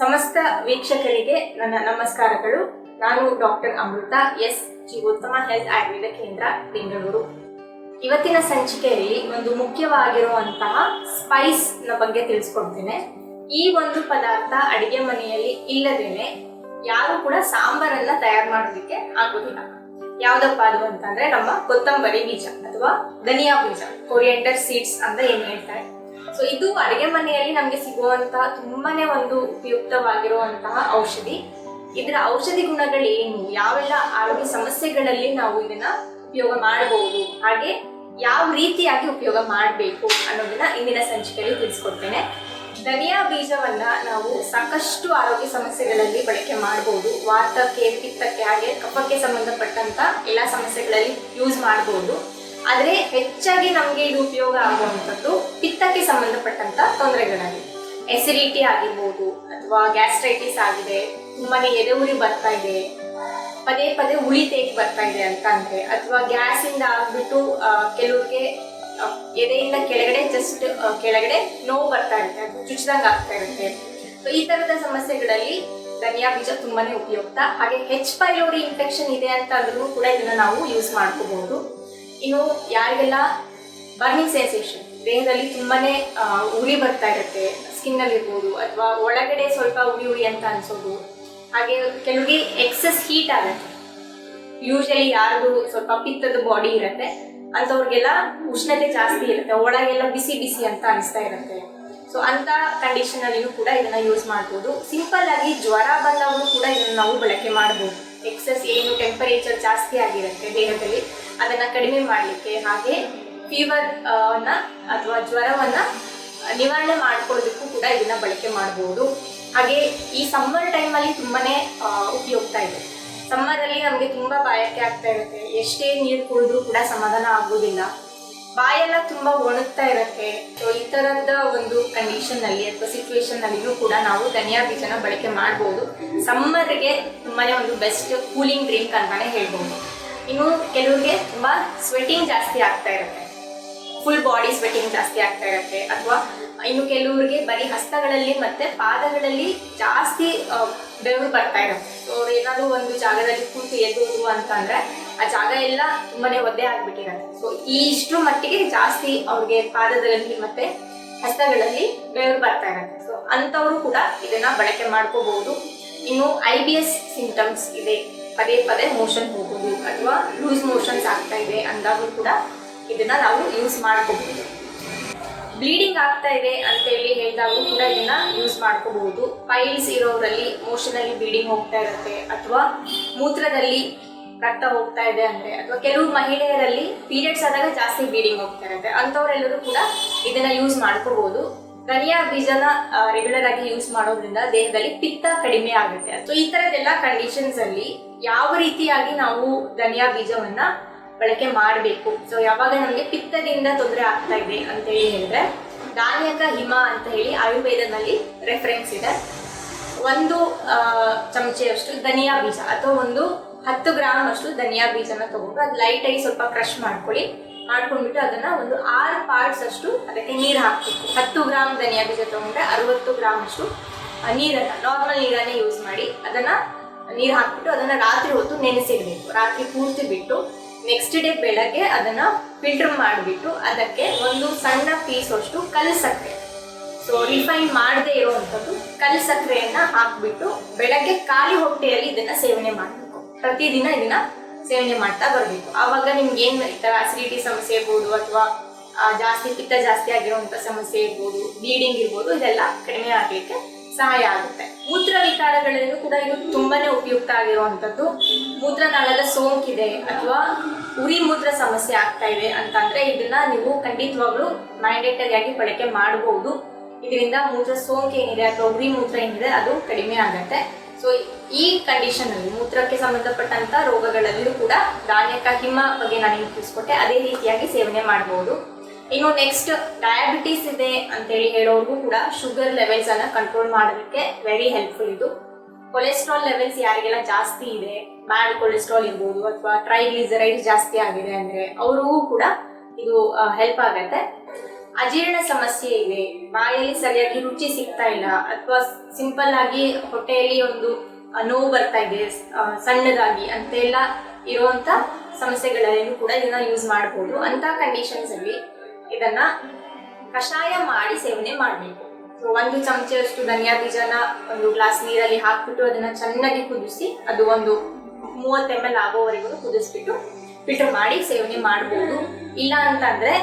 ಸಮಸ್ತ ವೀಕ್ಷಕರಿಗೆ ನನ್ನ ನಮಸ್ಕಾರಗಳು. ನಾನು doctor Amrutha, S. Jeevottama health Ayurveda Kendra, Bengaluru. ಇವತ್ತಿನ ಸಂಚಿಕೆಯಲ್ಲಿ ಒಂದು ಮುಖ್ಯವಾಗಿರುವಂತಹ ಸ್ಪೈಸ್ನ ಬಗ್ಗೆ ತಿಳಿಸ್ಕೊಡ್ತೇನೆ. ಈ ಒಂದು ಪದಾರ್ಥ ಅಡಿಗೆ ಮನೆಯಲ್ಲಿ ಇಲ್ಲದೇನೆ ಯಾರು ಕೂಡ ಸಾಂಬಾರನ್ನ ತಯಾರು ಮಾಡೋದಕ್ಕೆ ಆಗೋದಿಲ್ಲ. ಯಾವ್ದಪ್ಪ ಅದು ಅಂತಂದ್ರೆ ನಮ್ಮ ಕೊತ್ತಂಬರಿ ಬೀಜ ಅಥವಾ ಧನಿಯಾ ಬೀಜ ಕೊರಿಯಂಡರ್ ಸೀಡ್ಸ್ ಅಂತ ಏನ್ ಹೇಳ್ತಾರೆ. ಸೊ ಇದು ಅಡುಗೆ ಮನೆಯಲ್ಲಿ ನಮಗೆ ಸಿಗುವಂತಹ ತುಂಬಾನೇ ಒಂದು ಉಪಯುಕ್ತವಾಗಿರುವಂತಹ ಔಷಧಿ. ಇದರ ಔಷಧಿ ಗುಣಗಳು ಏನು? ಯಾವೆಲ್ಲ ಆರೋಗ್ಯ ಸಮಸ್ಯೆಗಳಲ್ಲಿ ನಾವು ಇದನ್ನ ಉಪಯೋಗ ಮಾಡಬಹುದು? ಹಾಗೆ ಯಾವ ರೀತಿಯಾಗಿ ಉಪಯೋಗ ಮಾಡಬೇಕು ಅನ್ನೋದನ್ನ ಇಂದಿನ ಸಂಚಿಕೆಯಲ್ಲಿ ತಿಳಿಸ್ಕೊಡ್ತೇನೆ. ಧನಿಯಾ ಬೀಜವನ್ನ ನಾವು ಸಾಕಷ್ಟು ಆರೋಗ್ಯ ಸಮಸ್ಯೆಗಳಲ್ಲಿ ಬಳಕೆ ಮಾಡಬಹುದು ವಾತಕ್ಕೆ, ಪಿತ್ತಕ್ಕೆ, ಹಾಗೆ ಕಫಕ್ಕೆ ಸಂಬಂಧಪಟ್ಟಂತ ಎಲ್ಲ ಸಮಸ್ಯೆಗಳಲ್ಲಿ ಯೂಸ್ ಮಾಡಬಹುದು ಆದರೆ ಹೆಚ್ಚಾಗಿ ನಮಗೆ ಇದು ಉಪಯೋಗ ಆಗುವಂಥದ್ದು ಪಿತ್ತಕ್ಕೆ ಸಂಬಂಧಪಟ್ಟಂತ ತೊಂದರೆಗಳಲ್ಲಿ ಎಸಿಡಿಟಿ ಆಗಿರ್ಬೋದು ಅಥವಾ ಗ್ಯಾಸ್ಟ್ರೈಟಿಸ್ ಆಗಿದೆ, ತುಂಬಾನೇ ಎದೆ ಉರಿ ಬರ್ತಾ ಇದೆ, ಪದೇ ಪದೇ ಉಳಿ ತೇಗಿ ಬರ್ತಾ ಇದೆ ಅಂತ ಅಂದ್ರೆ ಅಥವಾ ಗ್ಯಾಸಿಂದ ಆಗ್ಬಿಟ್ಟು ಕೆಲವ್ರಿಗೆ ಎದೆಯಿಂದ ಕೆಳಗಡೆ ಜಸ್ಟ್ ಕೆಳಗಡೆ ನೋವು ಬರ್ತಾ ಇರುತ್ತೆ ಅದು ಚುಚ್ಚಿದಂಗೆ ಆಗ್ತಾ ಇರುತ್ತೆ. ಸೊ ಈ ತರದ ಸಮಸ್ಯೆಗಳಲ್ಲಿ ಧನಿಯಾ ಬೀಜ ತುಂಬಾನೇ ಉಪಯುಕ್ತ. ಹಾಗೆ ಹೆಚ್ ಪೈಲೋರಿ ಇನ್ಫೆಕ್ಷನ್ ಇದೆ ಅಂತ ಅಂದ್ರೂ ಕೂಡ ಇದನ್ನ ನಾವು ಯೂಸ್ ಮಾಡ್ಕೋಬಹುದು. ಇನ್ನು ಯಾರಿಗೆಲ್ಲ ಬರ್ನಿಂಗ್ ಸೆನ್ಸೇಷನ್, ದೇಹದಲ್ಲಿ ತುಂಬಾನೇ ಉರಿ ಬರ್ತಾ ಇರುತ್ತೆ ಸ್ಕಿನ್ ಅಲ್ಲಿ ಇರ್ಬೋದು, ಅಥವಾ ಒಳಗಡೆ ಸ್ವಲ್ಪ ಉರಿ ಉರಿ ಅಂತ ಅನ್ಸೋದು. ಹಾಗೆ ಕೆಲವರಿಗೆ ಎಕ್ಸಸ್ ಹೀಟ್ ಆಗುತ್ತೆ. ಯೂಶಲಿ ಯಾರ್ದು ಸ್ವಲ್ಪ ಪಿತ್ತದ ಬಾಡಿ ಇರುತ್ತೆ, ಅಂಥವ್ರಿಗೆಲ್ಲ ಉಷ್ಣತೆ ಜಾಸ್ತಿ ಇರುತ್ತೆ, ಒಳಗೆಲ್ಲ ಬಿಸಿ ಬಿಸಿ ಅಂತ ಅನಿಸ್ತಾ ಇರುತ್ತೆ. ಸೊ ಅಂತ ಕಂಡೀಷನ್ ಅಲ್ಲಿನೂ ಕೂಡ ಇದನ್ನ ಯೂಸ್ ಮಾಡ್ಬೋದು. ಸಿಂಪಲ್ ಆಗಿ ಜ್ವರ ಬಂದವರು ಕೂಡ ಇದನ್ನ ನಾವು ಬಳಕೆ ಮಾಡ್ಬೋದು. ಎಕ್ಸಸ್ ಏನು ಟೆಂಪರೇಚರ್ ಜಾಸ್ತಿ ಆಗಿರುತ್ತೆ ದೇಹದಲ್ಲಿ. ಅದನ್ನ ಕಡಿಮೆ ಮಾಡಲಿಕ್ಕೆ ಹಾಗೆ ಫೀವರ್ ಅನ್ನ ಅಥವಾ ಜ್ವರವನ್ನ ನಿವಾರಣೆ ಮಾಡ್ಕೊಳ್ಳೋದಕ್ಕೂ ಕೂಡ ಇದನ್ನ ಬಳಕೆ ಮಾಡಬಹುದು ಹಾಗೆ ಈ ಸಮ್ಮರ್ ಟೈಮಲ್ಲಿ ತುಂಬಾನೇ ಆ, ಉಪಯುಕ್ತ ಇದೆ. ಸಮ್ಮರ್ ಅಲ್ಲಿ ನಮಗೆ ತುಂಬಾ ಬಾಯಕ್ಕೆ ಆಗ್ತಾ ಇರುತ್ತೆ. ಎಷ್ಟೇ ನೀರು ಕುಡಿದ್ರೂ ಕೂಡ ಸಮಾಧಾನ ಆಗೋದಿಲ್ಲ. ಬಾಯೆಲ್ಲ ತುಂಬಾ ಒಣಗ್ತಾ ಇರುತ್ತೆ. ಸೊ ಈ ತರದ ಒಂದು ಕಂಡೀಷನ್ ಅಲ್ಲಿ ಅಥವಾ ಸಿಚುವೇಶನ್ ಅಲ್ಲಿನೂ ಕೂಡ ನಾವು ಧನಿಯಾ ಬೀಜನ ಬಳಕೆ ಮಾಡಬಹುದು ಸಮ್ಮರ್ಗೆ ತುಂಬಾನೇ ಒಂದು ಬೆಸ್ಟ್ ಕೂಲಿಂಗ್ ಡ್ರಿಂಕ್ ಅಂತಾನೆ ಹೇಳ್ಬೋದು. ಇನ್ನು ಕೆಲವರಿಗೆ ತುಂಬಾ ಸ್ವೆಟಿಂಗ್ ಜಾಸ್ತಿ ಆಗ್ತಾ ಇರುತ್ತೆ. ಫುಲ್ ಬಾಡಿ ಸ್ವೆಟಿಂಗ್ ಜಾಸ್ತಿ ಆಗ್ತಾ ಇರುತ್ತೆ. ಅಥವಾ ಇನ್ನು ಕೆಲವರಿಗೆ ಬರೀ ಹಸ್ತಗಳಲ್ಲಿ ಮತ್ತೆ ಪಾದಗಳಲ್ಲಿ ಜಾಸ್ತಿ ಬೆವರು ಬರ್ತಾ ಇರುತ್ತೆ. ಸೊ ಅವ್ರು ಏನಾದ್ರು ಒಂದು ಜಾಗದಲ್ಲಿ ಕೂತು ಎದ್ದೋದು ಅಂತಂದ್ರೆ ಆ ಜಾಗ ಎಲ್ಲ ತುಂಬಾನೇ ಒದ್ದೆ ಆಗ್ಬಿಟ್ಟಿರುತ್ತೆ. ಸೊ ಈ ಇಷ್ಟ್ರ ಮಟ್ಟಿಗೆ ಜಾಸ್ತಿ ಅವ್ರಿಗೆ ಪಾದದಲ್ಲಿ ಮತ್ತೆ ಹಸ್ತಗಳಲ್ಲಿ ಬೆವರು ಬರ್ತಾ ಇರುತ್ತೆ. ಸೊ ಅಂಥವರು ಕೂಡ ಇದನ್ನ ಬಳಕೆ ಮಾಡ್ಕೋಬಹುದು. ಇನ್ನು ಐ ಬಿ ಎಸ್ ಸಿಂಪ್ಟಮ್ಸ್ ಇದೆ. ಪದೇ ಪದೇ ಮೋಷನ್ ಹೋಗೋದು ಅಥವಾ ಲೂಸ್ ಮೋಷನ್ಸ್ ಆಗ್ತಾ ಇದೆ ಅಂದಾಗೂ ಕೂಡ ಇದನ್ನ ನಾವು ಯೂಸ್ ಮಾಡ್ಕೋಬಹುದು ಬ್ಲೀಡಿಂಗ್ ಆಗ್ತಾ ಇದೆ ಅಂತ ಹೇಳಿ ಹೇಳಿದಾಗೂ ಕೂಡ ಇದನ್ನ ಯೂಸ್ ಮಾಡ್ಕೋಬಹುದು ಪೈಲ್ಸ್ ಇರೋರಲ್ಲಿ ಮೋಷನ್ ಅಲ್ಲಿ ಬ್ಲೀಡಿಂಗ್ ಹೋಗ್ತಾ ಇರುತ್ತೆ ಅಥವಾ ಮೂತ್ರದಲ್ಲಿ ರಕ್ತ ಹೋಗ್ತಾ ಇದೆ ಅಂದ್ರೆ ಅಥವಾ ಕೆಲವು ಮಹಿಳೆಯರಲ್ಲಿ ಪೀರಿಯಡ್ಸ್ ಆದಾಗ ಜಾಸ್ತಿ ಬ್ಲೀಡಿಂಗ್ ಹೋಗ್ತಾ ಇರುತ್ತೆ. ಅಂಥವರೆಲ್ಲರೂ ಕೂಡ ಇದನ್ನ ಯೂಸ್ ಮಾಡ್ಕೋಬಹುದು ಧನಿಯಾ ಬೀಜನ ರೆಗ್ಯುಲರ್ ಆಗಿ ಯೂಸ್ ಮಾಡೋದ್ರಿಂದ ದೇಹದಲ್ಲಿ ಪಿತ್ತ ಕಡಿಮೆ ಆಗುತ್ತೆ. ಸೊ ಈ ತರದೆಲ್ಲ ಕಂಡೀಷನ್ಸ್ ಅಲ್ಲಿ ಯಾವ ರೀತಿಯಾಗಿ ನಾವು ಧನಿಯಾ ಬೀಜವನ್ನ ಬಳಕೆ ಮಾಡಬೇಕು? ಸೊ ಯಾವಾಗ ನಮಗೆ ಪಿತ್ತದಿಂದ ತೊಂದರೆ ಆಗ್ತಾ ಇದೆ ಅಂತ ಹೇಳಿ ಹೇಳಿದ್ರೆ, ಧಾನ್ಯಕ ಹಿಮ ಅಂತ ಹೇಳಿ ಆಯುರ್ವೇದದಲ್ಲಿ ರೆಫರೆನ್ಸ್ ಇದೆ. ಒಂದು ಚಮಚೆಯಷ್ಟು ಧನಿಯಾ ಬೀಜ ಅಥವಾ ಒಂದು ಹತ್ತು ಗ್ರಾಮ್ ಅಷ್ಟು ಧನಿಯಾ ಬೀಜನ ತಗೊಂಡು ಅದು ಲೈಟ್ ಆಗಿ ಸ್ವಲ್ಪ ಕ್ರಶ್ ಮಾಡ್ಕೊಳ್ಳಿ. ಮಾಡ್ಕೊಂಡ್ಬಿಟ್ಟು ಅದನ್ನ ಒಂದು ಆರು ಪಾರ್ಟ್ಸ್ ಅಷ್ಟು ಅದಕ್ಕೆ ನೀರು ಹಾಕಬೇಕು. ಹತ್ತು ಗ್ರಾಮ್ ಧನಿಯಾ ಬೀಜ ತಗೊಂಡ್ರೆ ಅರವತ್ತು ಗ್ರಾಮ್ ಅಷ್ಟು ನೀರನ್ನ ನಾರ್ಮಲ್ ನೀರನ್ನೇ ಯೂಸ್ ಮಾಡಿ ಅದನ್ನ ನೀರು ಹಾಕ್ಬಿಟ್ಟು ಅದನ್ನ ರಾತ್ರಿ ಹೊತ್ತು ನೆನೆಸಿಡ್ಬೇಕು. ರಾತ್ರಿ ಪೂರ್ತಿ ಬಿಟ್ಟು ನೆಕ್ಸ್ಟ್ ಡೇ ಬೆಳಗ್ಗೆ ಅದನ್ನ ಫಿಲ್ಟರ್ ಮಾಡಿಬಿಟ್ಟು ಅದಕ್ಕೆ ಒಂದು ಸಣ್ಣ ಪೀಸ್ ಅಷ್ಟು ಕಲಸಕ್ಕೆ ಸೊ ರಿಫೈನ್ ಮಾಡದೇ ಇರುವಂಥದ್ದು ಕಲ್ ಸಕ್ಕರೆಯನ್ನ ಹಾಕ್ಬಿಟ್ಟು ಬೆಳಗ್ಗೆ ಖಾಲಿ ಹೊಟ್ಟೆಯಲ್ಲಿ ಇದನ್ನ ಸೇವನೆ ಮಾಡಬೇಕು. ಪ್ರತಿದಿನ ಇದನ್ನ ಸೇವನೆ ಮಾಡ್ತಾ ಬರಬೇಕು. ಆವಾಗ ನಿಮ್ಗೆ ಏನು ಈ ಥರ ಅಸಿಡಿಟಿ ಸಮಸ್ಯೆ ಇರ್ಬೋದು ಅಥವಾ ಜಾಸ್ತಿ ಪಿತ್ತ ಜಾಸ್ತಿ ಆಗಿರುವಂಥ ಸಮಸ್ಯೆ ಇರ್ಬೋದು ಬ್ಲೀಡಿಂಗ್ ಇರ್ಬೋದು, ಇದೆಲ್ಲ ಕಡಿಮೆ ಆಗಲಿಕ್ಕೆ ಸಹಾಯ ಆಗುತ್ತೆ. ಮೂತ್ರ ವಿಕಾರಗಳಲ್ಲೂ ಕೂಡ ಇದು ತುಂಬಾನೇ ಉಪಯುಕ್ತ ಆಗಿರುವಂಥದ್ದು. ಮೂತ್ರನಾಳದ ಸೋಂಕಿದೆ ಅಥವಾ ಉರಿ ಮೂತ್ರ ಸಮಸ್ಯೆ ಆಗ್ತಾ ಇದೆ ಅಂತಂದ್ರೆ ಇದನ್ನ ನೀವು ಖಂಡಿತವಾಗ್ಲೂ ಮ್ಯಾಂಡೇಟರಿ ಆಗಿ ಬಳಕೆ ಮಾಡಬಹುದು ಇದರಿಂದ ಮೂತ್ರ ಸೋಂಕು ಏನಿದೆ ಅಥವಾ ಉರಿ ಮೂತ್ರ ಏನಿದೆ ಅದು ಕಡಿಮೆ ಆಗುತ್ತೆ. ಸೊ ಈ ಕಂಡೀಷನ್ ಅಲ್ಲಿ ಮೂತ್ರಕ್ಕೆ ಸಂಬಂಧಪಟ್ಟಂತ ರೋಗಗಳಲ್ಲೂ ಕೂಡ ಧಾನ್ಯಕ ಹಿಮ ಬಗ್ಗೆ ನಾನು ತಿಳಿಸ್ಕೊಟ್ಟೆ. ಅದೇ ರೀತಿಯಾಗಿ ಸೇವನೆ ಮಾಡಬಹುದು ಇನ್ನು ನೆಕ್ಸ್ಟ್ ಡಯಾಬಿಟಿಸ್ ಇದೆ ಅಂತೇಳಿ ಹೇಳೋರ್ಗೂ ಕೂಡ ಶುಗರ್ ಲೆವೆಲ್ಸ್ ಅನ್ನ ಕಂಟ್ರೋಲ್ ಮಾಡೋದಕ್ಕೆ ವೆರಿ ಹೆಲ್ಪ್ಫುಲ್ ಇದು. ಕೊಲೆಸ್ಟ್ರಾಲ್ ಲೆವೆಲ್ಸ್ ಯಾರಿಗೆಲ್ಲ ಜಾಸ್ತಿ ಇದೆ ಬ್ಯಾಡ್ ಕೊಲೆಸ್ಟ್ರಾಲ್ ಇರ್ಬೋದು ಅಥವಾ ಟ್ರೈಗ್ಲಿಸರೈಡ್ ಜಾಸ್ತಿ ಆಗಿದೆ ಅಂದ್ರೆ ಅವ್ರಿಗೂ ಕೂಡ ಇದು ಹೆಲ್ಪ್ ಆಗತ್ತೆ. ಅಜೀರ್ಣ ಸಮಸ್ಯೆ ಇದೆ. ಬಾಯಲ್ಲಿ ಸರಿಯಾಗಿ ರುಚಿ ಸಿಗ್ತಾ ಇಲ್ಲ ಅಥವಾ ಸಿಂಪಲ್ ಆಗಿ ಹೊಟ್ಟೆಯಲ್ಲಿ ಒಂದು ನೋವು ಬರ್ತಾ ಇದೆ ಸಣ್ಣದಾಗಿ ಅಂತೆಲ್ಲ ಇರುವಂತ ಸಮಸ್ಯೆಗಳಲ್ಲೂ ಕೂಡ ಇದನ್ನ ಯೂಸ್ ಮಾಡಬಹುದು ಅಂತ ಕಂಡೀಷನ್ಸ್ ಅಲ್ಲಿ ಇದನ್ನ ಕಷಾಯ ಮಾಡಿ ಸೇವನೆ ಮಾಡಬೇಕು. ಒಂದು ಚಮಚದಷ್ಟು ಧನಿಯಾ ಬೀಜನ ಒಂದು ಗ್ಲಾಸ್ ನೀರಲ್ಲಿ ಹಾಕ್ಬಿಟ್ಟು ಅದನ್ನ ಚೆನ್ನಾಗಿ ಕುದಿಸಿ, ಅದು ಒಂದು ಮೂವತ್ತು ಎಂ ಎಲ್ ಆಗೋವರೆಗೂ ಕುದಿಸ್ಬಿಟ್ಟು ಫಿಲ್ಟರ್ ಮಾಡಿ ಸೇವನೆ ಮಾಡಬಹುದು ಇಲ್ಲ ಅಂತಂದ್ರೆ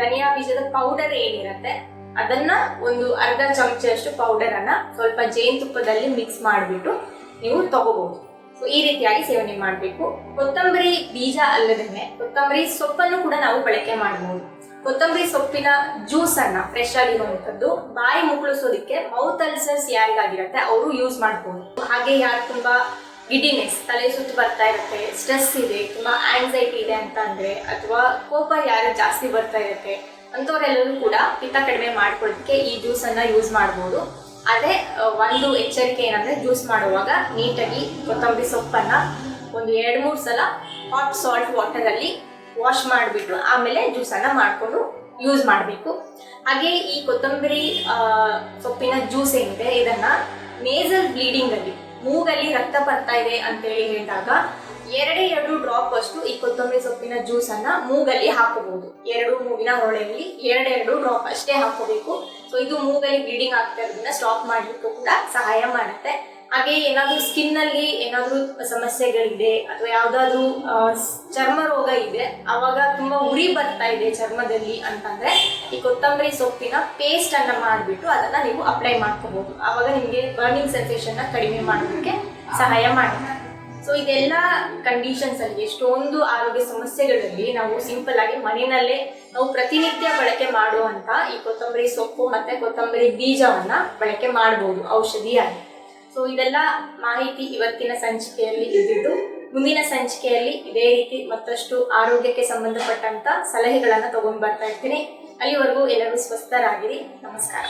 ಧನಿಯಾ ಬೀಜದ ಪೌಡರ್ ಏನಿರತ್ತೆ ಅದನ್ನ ಒಂದು ಅರ್ಧ ಚಮಚದಷ್ಟು ಪೌಡರ್ ಅನ್ನ ಸ್ವಲ್ಪ ಜೇನುತುಪ್ಪದಲ್ಲಿ ಮಿಕ್ಸ್ ಮಾಡಿಬಿಟ್ಟು ನೀವು ತಗೋಬಹುದು ಸೊ ಈ ರೀತಿಯಾಗಿ ಸೇವನೆ ಮಾಡಬೇಕು. ಕೊತ್ತಂಬರಿ ಬೀಜ ಅಲ್ಲದೇ ಕೊತ್ತಂಬರಿ ಸೊಪ್ಪನ್ನು ಕೂಡ ನಾವು ಬಳಕೆ ಮಾಡಬಹುದು ಕೊತ್ತಂಬರಿ ಸೊಪ್ಪಿನ ಜ್ಯೂಸ್ ಅನ್ನ ಫ್ರೆಶ್ ಆಗಿರುವಂತದ್ದು ಬಾಯಿ ಮುಕ್ಕಳಿಸೋದಕ್ಕೆ ಮೌತ್ ಅಲ್ಸರ್ಸ್ ಯಾರಿಗಾಗಿರತ್ತೆ ಅವರು ಯೂಸ್ ಮಾಡಬಹುದು ಹಾಗೆ ಯಾರು ತುಂಬಾ ಗಿಡಿನೆಸ್ ತಲೆ ಸುತ್ತು ಬರ್ತಾ ಇರುತ್ತೆ ಸ್ಟ್ರೆಸ್ ಇದೆ, ತುಂಬಾ ಆಂಗ್ಸೈಟಿ ಇದೆ ಅಂತ ಅಥವಾ ಕೋಪ ಯಾರು ಜಾಸ್ತಿ ಬರ್ತಾ ಇರುತ್ತೆ ಅಂಥವರೆಲ್ಲರೂ ಕೂಡ ಪಿತ್ತ ಕಡಿಮೆ ಮಾಡ್ಕೊಳ್ಳೋದಕ್ಕೆ ಈ ಜ್ಯೂಸ್ ಅನ್ನ ಯೂಸ್ ಮಾಡಬಹುದು ಅದೇ ಒಂದು ಎಚ್ಚರಿಕೆ ಏನಂದ್ರೆ ಜ್ಯೂಸ್ ಮಾಡುವಾಗ ನೀಟಾಗಿ ಕೊತ್ತಂಬರಿ ಸೊಪ್ಪನ್ನ ಒಂದು ಎರಡು ಮೂರು ಸಲ ಹಾಟ್ ಸಾಲ್ಟ್ ವಾಟರ್ ಅಲ್ಲಿ ವಾಶ್ ಮಾಡಿಬಿಟ್ಟು ಆಮೇಲೆ ಜ್ಯೂಸನ್ನು ಮಾಡಿಕೊಂಡು ಯೂಸ್ ಮಾಡಬೇಕು. ಹಾಗೆ ಈ ಕೊತ್ತಂಬರಿ ಸೊಪ್ಪಿನ ಜ್ಯೂಸ್ ಏನಿದೆ, ಇದನ್ನ ನೇಸಲ್ ಬ್ಲೀಡಿಂಗ್ ಅಲ್ಲಿ, ಮೂಗಲ್ಲಿ ರಕ್ತ ಬರ್ತಾ ಇದೆ ಅಂತೇಳಿ ಹೇಳಿದಾಗ ಎರಡೇ ಎರಡು ಡ್ರಾಪ್ ಅಷ್ಟು ಈ ಕೊತ್ತಂಬರಿ ಸೊಪ್ಪಿನ ಜ್ಯೂಸ್ ಅನ್ನ ಮೂಗಲ್ಲಿ ಹಾಕೋಬಹುದು ಎರಡು ಮೂಗಿನ ಹೊಳೆಯಲ್ಲಿ ಎರಡೆರಡು ಡ್ರಾಪ್ ಅಷ್ಟೇ ಹಾಕೋಬೇಕು ಸೊ ಇದು ಮೂಗಲ್ಲಿ ಬ್ಲೀಡಿಂಗ್ ಆಗ್ತಾ ಇರೋದನ್ನ ಸ್ಟಾಪ್ ಮಾಡ್ಲಿಕ್ಕೂ ಕೂಡ ಸಹಾಯ ಮಾಡುತ್ತೆ. ಹಾಗೆ ಏನಾದ್ರೂ ಸ್ಕಿನ್ ಅಲ್ಲಿ ಏನಾದ್ರೂ ಸಮಸ್ಯೆಗಳಿದೆ ಅಥವಾ ಯಾವ್ದಾದ್ರು ಚರ್ಮ ರೋಗ ಇದೆ, ಅವಾಗ ತುಂಬಾ ಉರಿ ಬರ್ತಾ ಇದೆ ಚರ್ಮದಲ್ಲಿ ಅಂತಂದ್ರೆ ಈ ಕೊತ್ತಂಬರಿ ಸೊಪ್ಪಿನ ಪೇಸ್ಟ್ ಅನ್ನ ಮಾಡಿಬಿಟ್ಟು ಅದನ್ನ ನೀವು ಅಪ್ಲೈ ಮಾಡ್ಕೋಬಹುದು ಅವಾಗ ನಿಮಗೆ ಬರ್ನಿಂಗ್ ಸೆನ್ಸೇಷನ್ ಕಡಿಮೆ ಮಾಡೋದಕ್ಕೆ ಸಹಾಯ ಮಾಡುತ್ತೆ. ಸೊ ಇದೆಲ್ಲ ಕಂಡೀಷನ್ಸ್ ಅಲ್ಲಿ, ಎಷ್ಟೊಂದು ಆರೋಗ್ಯ ಸಮಸ್ಯೆಗಳಲ್ಲಿ ನಾವು ಸಿಂಪಲ್ ಆಗಿ ಮನೆಯಲ್ಲೇ ನಾವು ಪ್ರತಿನಿತ್ಯ ಬಳಕೆ ಮಾಡುವಂತ ಈ ಕೊತ್ತಂಬರಿ ಸೊಪ್ಪು ಮತ್ತೆ ಕೊತ್ತಂಬರಿ ಬೀಜವನ್ನ ಬಳಕೆ ಮಾಡಬಹುದು ಔಷಧಿಯಾಗಿ. ಸೊ ಇದೆಲ್ಲ ಮಾಹಿತಿ ಇವತ್ತಿನ ಸಂಚಿಕೆಯಲ್ಲಿ ಇದ್ದಿದ್ದು, ಮುಂದಿನ ಸಂಚಿಕೆಯಲ್ಲಿ ಇದೇ ರೀತಿ ಮತ್ತಷ್ಟು ಆರೋಗ್ಯಕ್ಕೆ ಸಂಬಂಧಪಟ್ಟಂತ ಸಲಹೆಗಳನ್ನ ತಗೊಂಡ್ ಬರ್ತಾ ಇರ್ತೀನಿ. ಅಲ್ಲಿವರೆಗೂ ಎಲ್ಲರೂ ಸ್ವಸ್ಥರಾಗಿರಿ. ನಮಸ್ಕಾರ.